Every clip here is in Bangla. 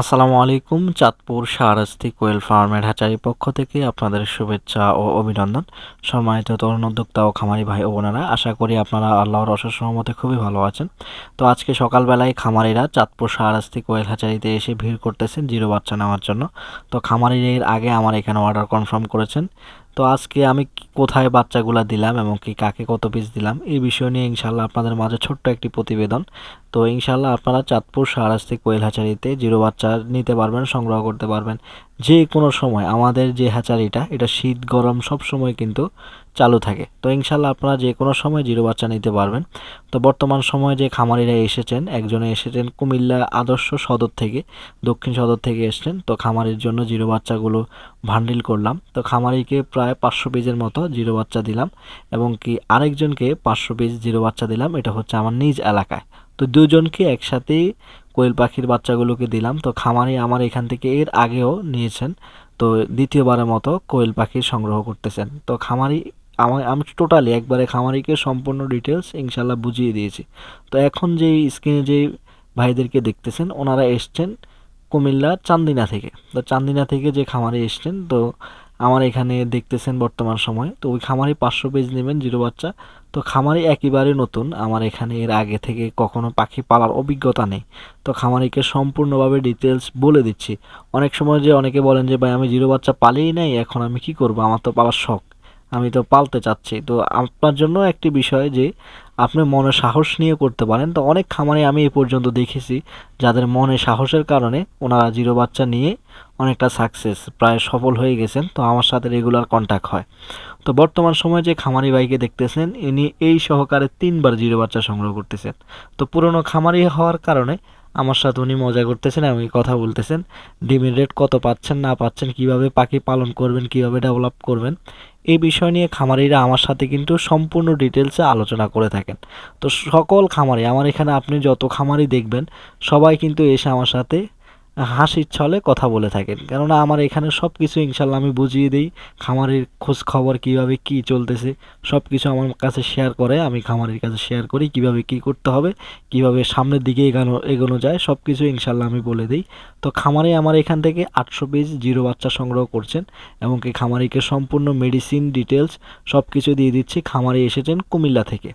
আসসালামু আলাইকুম, চাঁদপুর শাহরাস্তি কোয়েল ফার্মের হাচারির পক্ষ থেকে আপনাদের শুভেচ্ছা ও অভিনন্দন। সম্মানিত তরুণ উদ্যোক্তা ও খামারি ভাই ও বোনেরা, আশা করি আপনারা আল্লাহর অশেষ সহমতে খুবই ভালো আছেন। তো আজকে সকালবেলায় খামারিরা চাঁদপুর শাহরাস্তি কোয়েল হ্যাচারিতে এসে ভিড় করতেছেন, জিরো বাচ্চা নেওয়ার জন্য। তো খামারিরা আগে আমার এখানে অর্ডার কনফার্ম করেছেন। তো আজকে আমি কোথায় বাচ্চাগুলো দিলাম এবং কি কাকে কত পিস দিলাম, এই বিষয় নিয়ে ইনশাল্লাহ আপনাদের মাঝে ছোট্ট একটি প্রতিবেদন। তো ইনশাল্লাহ আপনারা চাঁদপুর সারাস্তি কোয়েল হাচারিতে জিরো বাচ্চা নিতে পারবেন, সংগ্রহ করতে পারবেন। যে কোনো সময় আমাদের যে হ্যাচারিটা, এটা শীত, গরম সব সময় কিন্তু চালু থাকে। তো ইনশাল্লাহ আপনারা যে কোনো সময় জিরো বাচ্চা নিতে পারবেন। তো বর্তমান সময়ে যে খামারিরা এসেছেন, একজনে এসেছেন কুমিল্লা আদর্শ সদর থেকে, দক্ষিণ সদর থেকে এসেছেন। তো খামারির জন্য জিরো বাচ্চাগুলো ভান্ডিল করলাম। তো খামারিকে প্রায় পাঁচশো পিসের মতো জিরো বাচ্চা দিলাম এবং কি আরেকজনকে পাঁচশো পিস জিরো বাচ্চা দিলাম। এটা হচ্ছে আমার নিজ এলাকায়। তো দুজনকে একসাথেই কোয়েল পাখির বাচ্চাগুলোকে দিলাম। তো খামারি আমার এখান থেকে এর আগেও নিয়েছেন। তো দ্বিতীয়বারের মতো কোয়েল পাখি সংগ্রহ করতেছেন। তো খামারি আমার, আমি টোটালি একবারে খামারিকে সম্পূর্ণ ডিটেলস ইনশাল্লাহ বুঝিয়ে দিয়েছি। তো এখন যেই স্ক্রিনে যেই ভাইদেরকে দেখতেছেন, ওনারা এসছেন কুমিল্লা চান্দিনা থেকে। তো চান্দিনা থেকে যে খামারি এসছেন, তো আমার এখানে দেখতেছেন বর্তমান সময়। তো ওই খামারি পাঁচশো পেজ নেবেন, জিরো বাচ্চা। তো খামারি একেবারে নতুন। আমার এখানে এর আগে থেকে কখনো পাখি পালার অভিজ্ঞতা নেই। তো খামারিকে সম্পূর্ণভাবে ডিটেলস বলে দিচ্ছি। অনেক সময় যে অনেকে বলেন যে, ভাই, আমি জিরো বাচ্চা পালেই নাই, এখন আমি কি করব? আমার তো পালার শখ। আমি তো পালতে চাচ্ছি। তো আপনার জন্য একটি বিষয় যে, আপনি মনে সাহস নিয়ে করতে পারেন। তো অনেক খামারে আমি এ পর্যন্ত দেখেছি, যাদের মনে সাহসের কারণে ওনারা জিরো বাচ্চা নিয়ে অনেকটা সাকসেস প্রায় সফল হয়ে গেছেন। তো আমার সাথে রেগুলার কন্ট্যাক্ট হয়। তো বর্তমান সময়ে যে খামারি ভাইকে দেখতেছেন, ইনি এই সহকারে তিনবার জিরো বাচ্চা সংগ্রহ করতেছেন। তো পুরনো খামারি হওয়ার কারণে আমার সাথে উনি মজা করতেছেন এবং কথা বলতেছেন। ডিমের রেট কত পাচ্ছেন, না পাচ্ছেন, কীভাবে পাখি পালন করবেন, কীভাবে ডেভেলপ করবেন, এই বিষয় নিয়ে খামারিরা আমার সাথে কিন্তু সম্পূর্ণ ডিটেলসে আলোচনা করে থাকেন। তো সকল খামারি, আমার এখানে আপনি যত খামারি দেখবেন, সবাই কিন্তু এসে আমার সাথে হাসির ছলে কথা বলে থাকেন। কেননা আমার এখানে সব কিছু ইনশাল্লাহ আমি বুঝিয়ে দিই, খামারের খোঁজ খবর কীভাবে কী চলতেছে সব কিছু আমার কাছে শেয়ার করে, আমি খামারের কাছে শেয়ার করি, কীভাবে কি করতে হবে, কীভাবে সামনের দিকে এগানো, এগোনো যায় সব কিছু ইনশাল্লাহ আমি বলে দিই। তো খামারে আমার এখান থেকে আটশো পিস জিরো বাচ্চা সংগ্রহ করছেন এবং কি খামারিকে সম্পূর্ণ মেডিসিন ডিটেলস সব কিছু দিয়ে দিচ্ছি। খামারে এসেছেন কুমিল্লা থেকে।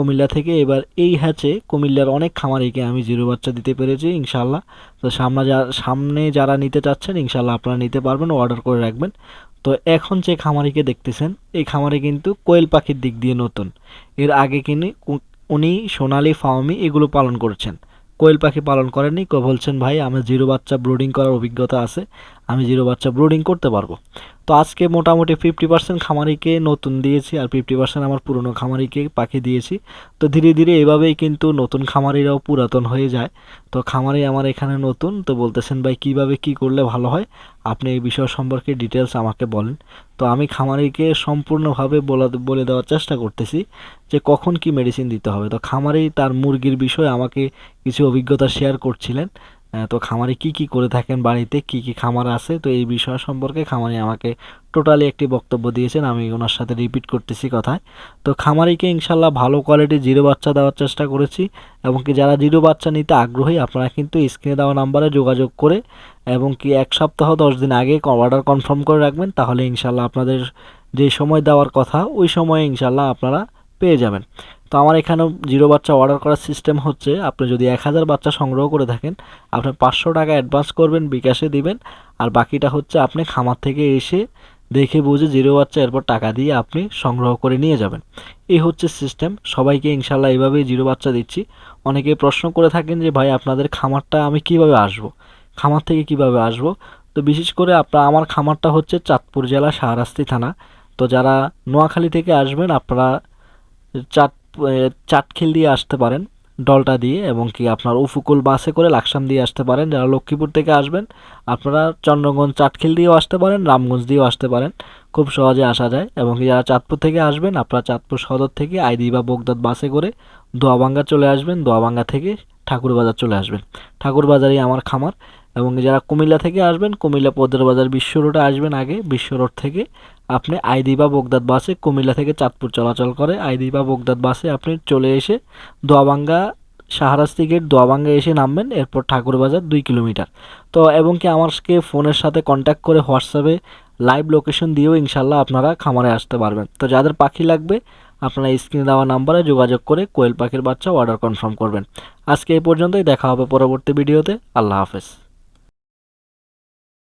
কুমিল্লা থেকে এবার এই হ্যাচে কুমিল্লার অনেক খামারিকে আমি জিরো বাচ্চা দিতে পেরেছি ইনশাল্লাহ তো সামনে যা, সামনে যারা নিতে চাচ্ছেন ইনশাল্লাহ আপনারা নিতে পারবেন অর্ডার করে রাখবেন। তো এখন যে খামারিকে দেখতেছেন, এই খামারি কিন্তু কোয়েল পাখির দিক দিয়ে নতুন। এর আগে কিনে উনি সোনালি ফাওমি এগুলো পালন করছেন। কোয়েল পাখি পালন করেননি কেউ বলছেন ভাই, আমার জিরো বাচ্চা ব্রুডিং করার অভিজ্ঞতা আছে, আমি জিরো বাচ্চা ব্রুডিং করতে পারব। তো আজকে মোটামুটি ফিফটি পার্সেন্ট খামারিকে নতুন দিয়েছি আর ফিফটি পার্সেন্ট আমার পুরনো খামারিকে পাখি দিয়েছি। তো ধীরে ধীরে এভাবেই কিন্তু নতুন খামারিরাও পুরাতন হয়ে যায়। তো খামারি আমার এখানে নতুন, তো বলতেছেন, ভাই, কীভাবে কি করলে ভালো হয়? আপনি এই বিষয় সম্পর্কে ডিটেলস আমাকে বলেন। তো আমি খামারিকে সম্পূর্ণভাবে বলা, বলে দেওয়ার চেষ্টা করতেছি যে কখন কি মেডিসিন দিতে হবে। তো খামারি তার মুরগির বিষয়ে আমাকে কিছু অভিজ্ঞতা শেয়ার করছিলেন। তো খামারি কি কি করে থাকেন, বাড়িতে কি কি খামার আছে? তো এই বিষয় সম্পর্কে খামারি আমাকে টোটালি একটি বক্তব্য দিয়েছেন, আমি ওনার সাথে রিপিট করতেছি কথায়। তো খামারিকে ইনশাল্লাহ ভালো কোয়ালিটির জিরো বাচ্চা দেওয়ার চেষ্টা করেছি, এবং কি যারা জিরো বাচ্চা নিতে আগ্রহী, আপনারা কিন্তু স্ক্রিনে দেওয়া নাম্বারে যোগাযোগ করে, এবং কি এক সপ্তাহ, দশ দিন আগে অর্ডার কনফার্ম করে রাখবেন, তাহলে ইনশাল্লাহ আপনাদের যে সময় দেওয়ার কথা, ওই সময়ে ইনশাল্লাহ আপনারা পেয়ে যাবেন। তো আমার এখানেও জিরো বাচ্চা অর্ডার করার সিস্টেম হচ্ছে আপনি যদি এক হাজার বাচ্চা সংগ্রহ করে থাকেন আপনি পাঁচশো টাকা অ্যাডভান্স করবেন বিকাশে দিবেন আর বাকিটা হচ্ছে আপনি খামার থেকে এসে দেখে বুঝে জিরো বাচ্চা এরপর টাকা দিয়ে আপনি সংগ্রহ করে নিয়ে যাবেন। এই হচ্ছে সিস্টেম সবাইকে ইনশাল্লাহ এইভাবেই জিরো বাচ্চা দিচ্ছি। অনেকে প্রশ্ন করে থাকেন যে ভাই আপনাদের খামারটা আমি কীভাবে আসব? খামার থেকে কীভাবে আসব? তো বিশেষ করে আপনার আমার খামারটা হচ্ছে চাঁদপুর জেলা শাহরাস্তি থানা। তো যারা নোয়াখালী থেকে আসবেন আপনারা এ, চাটখিল দিয়ে আসতে পারেন ডলটা দিয়ে, এবং কি আপনার উফুকুল বাসে করে লাকসাম দিয়ে আসতে পারেন, যারা লক্ষ্মীপুর থেকে আসবেন, আপনারা চন্দ্রগঞ্জ চাটখিল দিয়েও আসতে পারেন, রামগঞ্জ দিয়েও আসতে পারেন, খুব সহজে আসা যায়, এবং কি যারা চাঁদপুর থেকে আসবেন, আপনারা চাঁদপুর সদর থেকে আইদি বা বগদাদ বাসে করে দোয়াবাঙ্গা চলে আসবেন, দোয়াবাঙ্গা থেকে ঠাকুরবাজার চলে আসবেন। ঠাকুরবাজারই আমার খামার এবং যারা কুমিল্লা থেকে আসবেন, কুমিল্লা পদ্মার বাজার বিশ্ব রোডে আসবেন আগে, বিশ্ব রোড থেকে আপনি আইদি বা বগদাদ বাসে কুমিল্লা থেকে চাঁদপুর চলাচল করে আইদি বা বগদাদ বাসে আপনি চলে এসে দোয়াবাঙ্গা, শাহরাস্তি গেট দোয়াবাঙ্গা এসে নামবেন, এরপর ঠাকুরবাজার দুই কিলোমিটার। তো, এবং কি আমাকে ফোনের সাথে কন্ট্যাক্ট করে হোয়াটসঅ্যাপে লাইভ লোকেশন দিয়েও ইনশাল্লাহ আপনারা খামারে আসতে পারবেন। তো, যাদের পাখি লাগবে, আপনারা স্ক্রিনে দেওয়া নাম্বারে যোগাযোগ করে কোয়েল পাখির বাচ্চা অর্ডার কনফার্ম করবেন। আজকে এই পর্যন্তই, দেখা হবে পরবর্তী ভিডিওতে আল্লাহ হাফেজ।